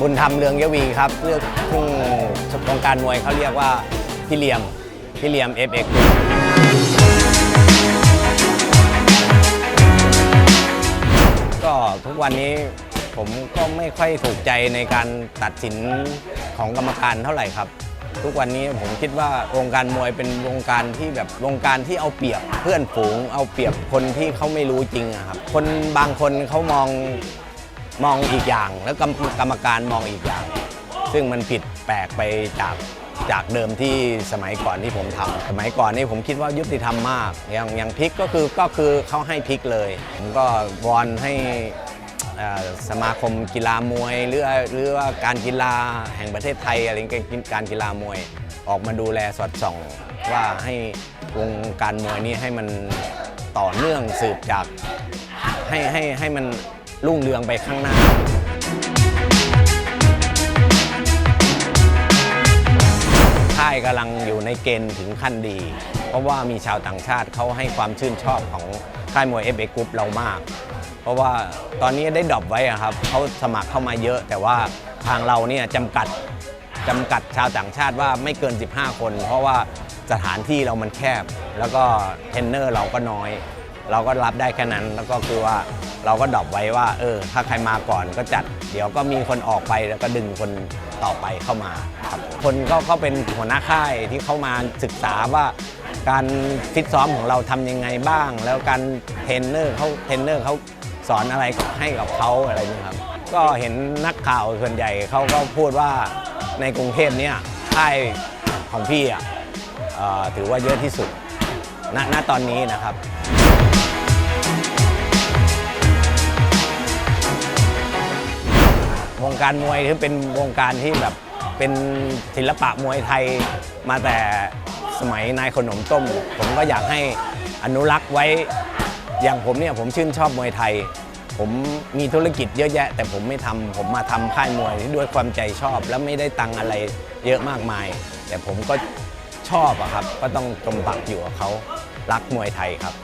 บุญธรรมเรืองยวีครับเรื่องซึ่งวงการมวยเขาเรียกว่าพี่เหลี่ยมพี่เหลี่ยม FX ก็ทุกวันนี้ผมก็ไม่ค่อยถูกใจในการตัดสินของกรรมการเท่าไหร่ครับ ทุกวันนี้ผมคิดว่าวงการมวยเป็นวงการที่แบบวงการที่เอาเปรียบ เพื่อนฝูงเอาเปรียบคนที่เขาไม่รู้จริงครับ คนบางคนเขามอง มองอีกอย่าง แล้วกรรมกรมการมองอีกอย่าง ซึ่งมันผิดแปลกไปจากจากเดิมที่สมัยก่อนที่ผมทำสมัยก่อนนี่ผมคิดว่ายุติธรรมมาก อย่างอย่างพลิกก็คือก็คือเขาให้พลิกเลย ผมก็วอนให้สมาคมกีฬามวย หรือหรือว่าการกีฬาแห่งประเทศไทยอะไรเงี้ยการกีฬามวย ออกมาดูแลสอดส่องว่าให้วงการมวยนี้ให้มันต่อเนื่องสืบจากให้ให้ให้มัน รุ่งเรืองไปข้างหน้าค่ายกำลังอยู่ในเกณฑ์ถึงขั้นดี เพราะว่ามีชาวต่างชาติเขาให้ความชื่นชอบของค่ายมวย f อ Group เรามาก เพราะว่าตอนนี้ได้ดรอปไว้ครับเขาสมัครเข้ามาเยอะ แต่ว่าทางเราเนี่ยจำกัดจำกัดชาวต่างชาติว่าไม่เกิน 15 คน เพราะว่าสถานที่เรามันแคบ แล้วก็เทรนเนอร์เราก็น้อย เราก็รับได้แค่นั้นแล้วก็คือว่า เราก็ดรอปไว้ว่าเออถ้าใครมาก่อนก็จัด เดี๋ยวก็มีคนออกไปแล้วก็ดึงคนต่อไปเข้ามาครับคนก็เขาเป็นหัวหน้าค่ายที่เข้ามาศึกษาว่า การฟิตซ้อมของเราทำยังไงบ้าง แล้วการเทรนเนอร์เขาเทรนเนอร์เขาสอนอะไรให้กับเขาอะไรนี่ครับก็เห็นนักข่าวส่วนใหญ่เขาก็พูดว่าในกรุงเทพเนี่ยค่ายของพี่อะถือว่าเยอะที่สุดณณตอนนี้นะครับ วงการมวยที่เป็นวงการที่แบบเป็นศิลปะมวยไทยมาแต่สมัยนายขนมต้ม ผมก็อยากให้อนุรักษ์ไว้อย่างผมเนี่ยผมชื่นชอบมวยไทย ผมมีธุรกิจเยอะแยะ แต่ผมไม่ทำผมมาทำค่ายมวยด้วยความใจชอบ แล้วไม่ได้ตังอะไรเยอะมากมาย แต่ผมก็ชอบอะครับ ก็ต้องจมปักอยู่กับเขารักมวยไทยครับ